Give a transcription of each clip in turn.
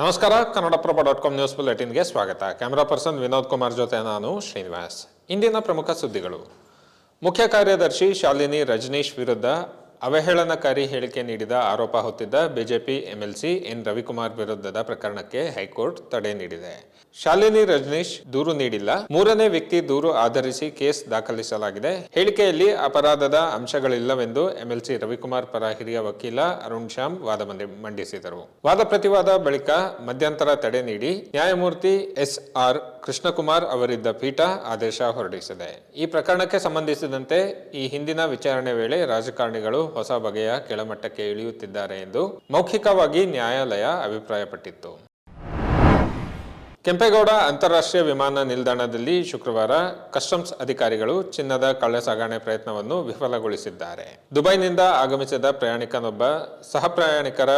ನಮಸ್ಕಾರ, Kannadaprabha dot com news ಬುಲೆಟಿನ್ಗೆ ಸ್ವಾಗತ. ಕ್ಯಾಮರಾ ಪರ್ಸನ್ ವಿನೋದ್ ಕುಮಾರ್ ಜೊತೆ ನಾನು ಶ್ರೀನಿವಾಸ್. ಇಂದಿನ ಪ್ರಮುಖ ಸುದ್ದಿಗಳು. ಮುಖ್ಯ ಕಾರ್ಯದರ್ಶಿ ಶಾಲಿನಿ ರಜನೀಶ್ ವಿರುದ್ಧ ಅವಹೇಳನಕಾರಿ ಹೇಳಿಕೆ ನೀಡಿದ ಆರೋಪ ಹೊತ್ತಿದ್ದ ಬಿಜೆಪಿ ಎಂಎಲ್ಸಿ ಎನ್ ರವಿಕುಮಾರ್ ವಿರುದ್ಧದ ಪ್ರಕರಣಕ್ಕೆ ಹೈಕೋರ್ಟ್ ತಡೆ ನೀಡಿದೆ. ಶಾಲಿನಿ ರಜನೀಶ್ ದೂರು ನೀಡಿಲ್ಲ. ಮೂರನೇ ವ್ಯಕ್ತಿ ದೂರು ಆಧರಿಸಿ ಕೇಸ್ ದಾಖಲಿಸಲಾಗಿದೆ. ಹೇಳಿಕೆಯಲ್ಲಿ ಅಪರಾಧದ ಅಂಶಗಳಿಲ್ಲವೆಂದು ಎಂಎಲ್ಸಿ ರವಿಕುಮಾರ್ ಪರ ಹಿರಿಯ ವಕೀಲ ಅರುಣ್ ಶ್ಯಾಮ್ ವಾದ ಮಂಡಿ- ಮಂಡಿಸಿದರು. ವಾದ ಪ್ರತಿವಾದ ಬಳಿಕ ಮಧ್ಯಂತರ ತಡೆ ನೀಡಿ ನ್ಯಾಯಮೂರ್ತಿ ಎಸ್ ಆರ್ ಕೃಷ್ಣಕುಮಾರ್ ಅವರಿದ್ದ ಪೀಠ ಆದೇಶ ಹೊರಡಿಸಿದೆ. ಈ ಪ್ರಕರಣಕ್ಕೆ ಸಂಬಂಧಿಸಿದಂತೆ ಈ ಹಿಂದಿನ ವಿಚಾರಣೆ ವೇಳೆ ರಾಜಕಾರಣಿಗಳು ಹೊಸ ಬಗೆಯ ಕೆಳಮಟ್ಟಕ್ಕೆ ಇಳಿಯುತ್ತಿದ್ದಾರೆ ಎಂದು ಮೌಖಿಕವಾಗಿ ನ್ಯಾಯಾಲಯ ಅಭಿಪ್ರಾಯಪಟ್ಟಿತ್ತು. ಕೆಂಪೇಗೌಡ ಅಂತಾರಾಷ್ಟ್ರೀಯ ವಿಮಾನ ನಿಲ್ದಾಣದಲ್ಲಿ ಶುಕ್ರವಾರ ಕಸ್ಟಮ್ಸ್ ಅಧಿಕಾರಿಗಳು ಚಿನ್ನದ ಕಳ್ಳಸಾಗಣೆ ಪ್ರಯತ್ನವನ್ನು ವಿಫಲಗೊಳಿಸಿದ್ದಾರೆ. ದುಬೈನಿಂದ ಆಗಮಿಸಿದ ಪ್ರಯಾಣಿಕನೊಬ್ಬ ಸಹ ಪ್ರಯಾಣಿಕರ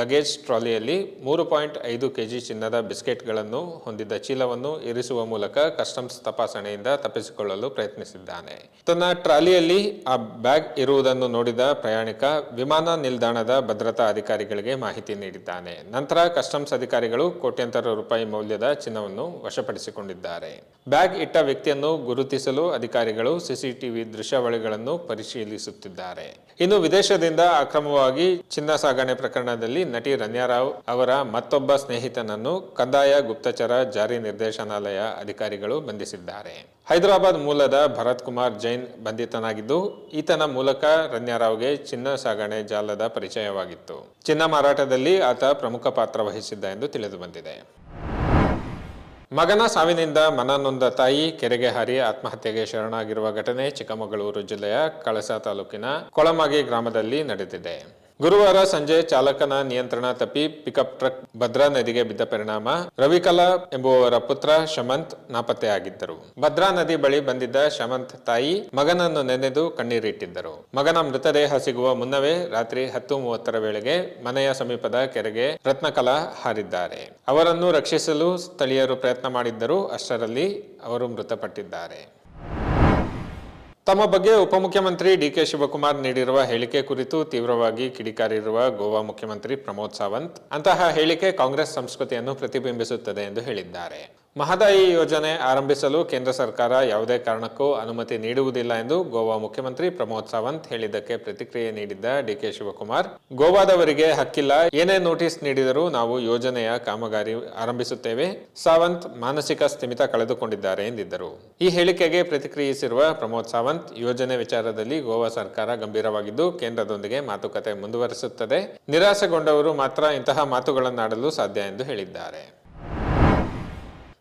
ಲಗೇಜ್ ಟ್ರಾಲಿಯಲ್ಲಿ ಮೂರು ಪಾಯಿಂಟ್ ಐದು ಕೆಜಿ ಚಿನ್ನದ ಬಿಸ್ಕೆಟ್ಗಳನ್ನು ಹೊಂದಿದ್ದ ಚೀಲವನ್ನು ಇರಿಸುವ ಮೂಲಕ ಕಸ್ಟಮ್ಸ್ ತಪಾಸಣೆಯಿಂದ ತಪ್ಪಿಸಿಕೊಳ್ಳಲು ಪ್ರಯತ್ನಿಸಿದ್ದಾನೆ. ತನ್ನ ಟ್ರಾಲಿಯಲ್ಲಿ ಆ ಬ್ಯಾಗ್ ಇರುವುದನ್ನು ನೋಡಿದ ಪ್ರಯಾಣಿಕ ವಿಮಾನ ನಿಲ್ದಾಣದ ಭದ್ರತಾ ಅಧಿಕಾರಿಗಳಿಗೆ ಮಾಹಿತಿ ನೀಡಿದ್ದಾನೆ. ನಂತರ ಕಸ್ಟಮ್ಸ್ ಅಧಿಕಾರಿಗಳು ಕೋಟ್ಯಂತರ ರೂಪಾಯಿ ಮೌಲ್ಯದ ಚಿನ್ನವನ್ನು ವಶಪಡಿಸಿಕೊಂಡಿದ್ದಾರೆ. ಬ್ಯಾಗ್ ಇಟ್ಟ ವ್ಯಕ್ತಿಯನ್ನು ಗುರುತಿಸಲು ಅಧಿಕಾರಿಗಳು ಸಿಸಿಟಿವಿ ದೃಶ್ಯಾವಳಿಗಳನ್ನು ಪರಿಶೀಲಿಸುತ್ತಿದ್ದಾರೆ. ಇನ್ನು ವಿದೇಶದಿಂದ ಅಕ್ರಮವಾಗಿ ಚಿನ್ನ ಸಾಗಣೆ ಪ್ರಕರಣದಲ್ಲಿ ನಟಿ ರನ್ಯಾರಾವ್ ಅವರ ಮತ್ತೊಬ್ಬ ಸ್ನೇಹಿತನನ್ನು ಕಂದಾಯ ಗುಪ್ತಚರ ಜಾರಿ ನಿರ್ದೇಶನಾಲಯ ಅಧಿಕಾರಿಗಳು ಬಂಧಿಸಿದ್ದಾರೆ. ಹೈದರಾಬಾದ್ ಮೂಲದ ಭರತ್ ಕುಮಾರ್ ಜೈನ್ ಬಂಧಿತನಾಗಿದ್ದು, ಈತನ ಮೂಲಕ ರನ್ಯಾರಾವ್ಗೆ ಚಿನ್ನ ಸಾಗಣೆ ಜಾಲದ ಪರಿಚಯವಾಗಿತ್ತು. ಚಿನ್ನ ಮಾರಾಟದಲ್ಲಿ ಆತ ಪ್ರಮುಖ ಪಾತ್ರ ವಹಿಸಿದ್ದ ಎಂದು ತಿಳಿದು ಬಂದಿದೆ. ಮಗನ ಸಾವಿನಿಂದ ಮನನೊಂದ ತಾಯಿ ಕೆರೆಗೆ ಹಾರಿ ಆತ್ಮಹತ್ಯೆಗೆ ಶರಣಾಗಿರುವ ಘಟನೆ ಚಿಕ್ಕಮಗಳೂರು ಜಿಲ್ಲೆಯ ಕಳಸ ತಾಲೂಕಿನ ಕೊಳಮಾಗಿ ಗ್ರಾಮದಲ್ಲಿ ನಡೆದಿದೆ. ಗುರುವಾರ ಸಂಜೆ ಚಾಲಕನ ನಿಯಂತ್ರಣ ತಪ್ಪಿ ಪಿಕಪ್ ಟ್ರಕ್ ಭದ್ರಾ ನದಿಗೆ ಬಿದ್ದ ಪರಿಣಾಮ. ರವಿಕಲಾ ಎಂಬುವವರ ಪುತ್ರ ಶಮಂತ್ ನಾಪತ್ತೆಯಾಗಿದ್ದರು. ಭದ್ರಾ ನದಿ ಬಳಿ ಬಂದಿದ್ದ ಶಮಂತ್ ತಾಯಿ ಮಗನನ್ನು ನೆನೆದು ಕಣ್ಣೀರಿಟ್ಟಿದ್ದರು. ಮಗನ ಮೃತದೇಹ ಸಿಗುವ ಮುನ್ನವೇ ರಾತ್ರಿ ಹತ್ತು ಮೂವತ್ತರ ವೇಳೆಗೆ ಮನೆಯ ಸಮೀಪದ ಕೆರೆಗೆ ರತ್ನಕಲಾ ಹಾರಿದ್ದಾರೆ. ಅವರನ್ನು ರಕ್ಷಿಸಲು ಸ್ಥಳೀಯರು ಪ್ರಯತ್ನ ಮಾಡಿದ್ದರು ಅಷ್ಟರಲ್ಲಿ ಅವರು ಮೃತಪಟ್ಟಿದ್ದಾರೆ. ತಮ್ಮ ಬಗ್ಗೆ ಉಪಮುಖ್ಯಮಂತ್ರಿ ಡಿಕೆ ಶಿವಕುಮಾರ್ ನೀಡಿರುವ ಹೇಳಿಕೆ ಕುರಿತು ತೀವ್ರವಾಗಿ ಕಿಡಿಕಾರಿರುವ ಗೋವಾ ಮುಖ್ಯಮಂತ್ರಿ ಪ್ರಮೋದ್ ಸಾವಂತ್, ಅಂತಹ ಹೇಳಿಕೆ ಕಾಂಗ್ರೆಸ್ ಸಂಸ್ಕೃತಿಯನ್ನು ಪ್ರತಿಬಿಂಬಿಸುತ್ತದೆ ಎಂದು ಹೇಳಿದ್ದಾರೆ. ಮಹದಾಯಿ ಯೋಜನೆ ಆರಂಭಿಸಲು ಕೇಂದ್ರ ಸರ್ಕಾರ ಯಾವುದೇ ಕಾರಣಕ್ಕೂ ಅನುಮತಿ ನೀಡುವುದಿಲ್ಲ ಎಂದು ಗೋವಾ ಮುಖ್ಯಮಂತ್ರಿ ಪ್ರಮೋದ್ ಸಾವಂತ್ ಹೇಳಿದ್ದಕ್ಕೆ ಪ್ರತಿಕ್ರಿಯೆ ನೀಡಿದ್ದ ಡಿಕೆ ಶಿವಕುಮಾರ್. ಗೋವಾದವರಿಗೆ ಹಕ್ಕಿಲ್ಲ, ಏನೇ ನೋಟಿಸ್ ನೀಡಿದರೂ ನಾವು ಯೋಜನೆಯ ಕಾಮಗಾರಿ ಆರಂಭಿಸುತ್ತೇವೆ, ಸಾವಂತ್ ಮಾನಸಿಕ ಸ್ಥಿಮಿತ ಕಳೆದುಕೊಂಡಿದ್ದಾರೆ ಎಂದಿದ್ದರು. ಈ ಹೇಳಿಕೆಗೆ ಪ್ರತಿಕ್ರಿಯಿಸಿರುವ ಪ್ರಮೋದ್ ಸಾವಂತ್, ಯೋಜನೆ ವಿಚಾರದಲ್ಲಿ ಗೋವಾ ಸರ್ಕಾರ ಗಂಭೀರವಾಗಿದ್ದು ಕೇಂದ್ರದೊಂದಿಗೆ ಮಾತುಕತೆ ಮುಂದುವರಿಸುತ್ತದೆ. ನಿರಾಸೆಗೊಂಡವರು ಮಾತ್ರ ಇಂತಹ ಮಾತುಗಳನ್ನಾಡಲು ಸಾಧ್ಯ ಎಂದು ಹೇಳಿದ್ದಾರೆ.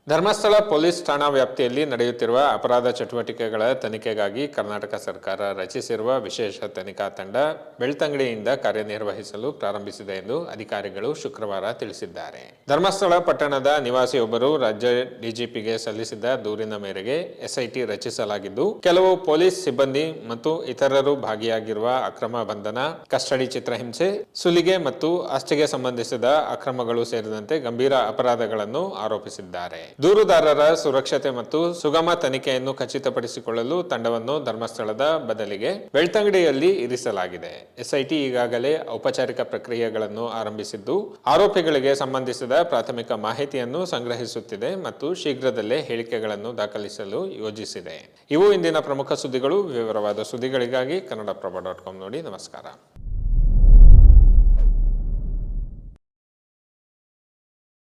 ಧರ್ಮಸ್ಥಳ ಪೊಲೀಸ್ ಠಾಣಾ ವ್ಯಾಪ್ತಿಯಲ್ಲಿ ನಡೆಯುತ್ತಿರುವ ಅಪರಾಧ ಚಟುವಟಿಕೆಗಳ ತನಿಖೆಗಾಗಿ ಕರ್ನಾಟಕ ಸರ್ಕಾರ ರಚಿಸಿರುವ ವಿಶೇಷ ತನಿಖಾ ತಂಡ ಬೆಳ್ತಂಗಡಿಯಿಂದ ಕಾರ್ಯನಿರ್ವಹಿಸಲು ಪ್ರಾರಂಭಿಸಿದೆ ಎಂದು ಅಧಿಕಾರಿಗಳು ಶುಕ್ರವಾರ ತಿಳಿಸಿದ್ದಾರೆ. ಧರ್ಮಸ್ಥಳ ಪಟ್ಟಣದ ನಿವಾಸಿಯೊಬ್ಬರು ರಾಜ್ಯ ಡಿಜಿಪಿಗೆ ಸಲ್ಲಿಸಿದ್ದ ದೂರಿನ ಮೇರೆಗೆ ಎಸ್ಐಟಿ ರಚಿಸಲಾಗಿದ್ದು, ಕೆಲವು ಪೊಲೀಸ್ ಸಿಬ್ಬಂದಿ ಮತ್ತು ಇತರರು ಭಾಗಿಯಾಗಿರುವ ಅಕ್ರಮ ಬಂಧನ, ಕಸ್ಟಡಿ ಚಿತ್ರಹಿಂಸೆ ಸುಲಿಗೆ ಮತ್ತು ಆಸ್ತಿಗೆ ಸಂಬಂಧಿಸಿದ ಅಕ್ರಮಗಳು ಸೇರಿದಂತೆ ಗಂಭೀರ ಅಪರಾಧಗಳನ್ನು ಆರೋಪಿಸಿದ್ದಾರೆ. ದೂರುದಾರರ ಸುರಕ್ಷತೆ ಮತ್ತು ಸುಗಮ ತನಿಖೆಯನ್ನು ಖಚಿತಪಡಿಸಿಕೊಳ್ಳಲು ತಂಡವನ್ನು ಧರ್ಮಸ್ಥಳದ ಬದಲಿಗೆ ಬೆಳ್ತಂಗಡಿಯಲ್ಲಿ ಇರಿಸಲಾಗಿದೆ. ಎಸ್ಐಟಿ ಈಗಾಗಲೇ ಔಪಚಾರಿಕ ಪ್ರಕ್ರಿಯೆಗಳನ್ನು ಆರಂಭಿಸಿದ್ದು, ಆರೋಪಿಗಳಿಗೆ ಸಂಬಂಧಿಸಿದ ಪ್ರಾಥಮಿಕ ಮಾಹಿತಿಯನ್ನು ಸಂಗ್ರಹಿಸುತ್ತಿದೆ ಮತ್ತು ಶೀಘ್ರದಲ್ಲೇ ಹೇಳಿಕೆಗಳನ್ನು ದಾಖಲಿಸಲು ಯೋಜಿಸಿದೆ. ಇವು ಇಂದಿನ ಪ್ರಮುಖ ಸುದ್ದಿಗಳು. ವಿವರವಾದ ಸುದ್ದಿಗಳಿಗಾಗಿ ಕನ್ನಡಪ್ರಭ ಡಾಟ್ ಕಾಮ್ ನೋಡಿ. ನಮಸ್ಕಾರ.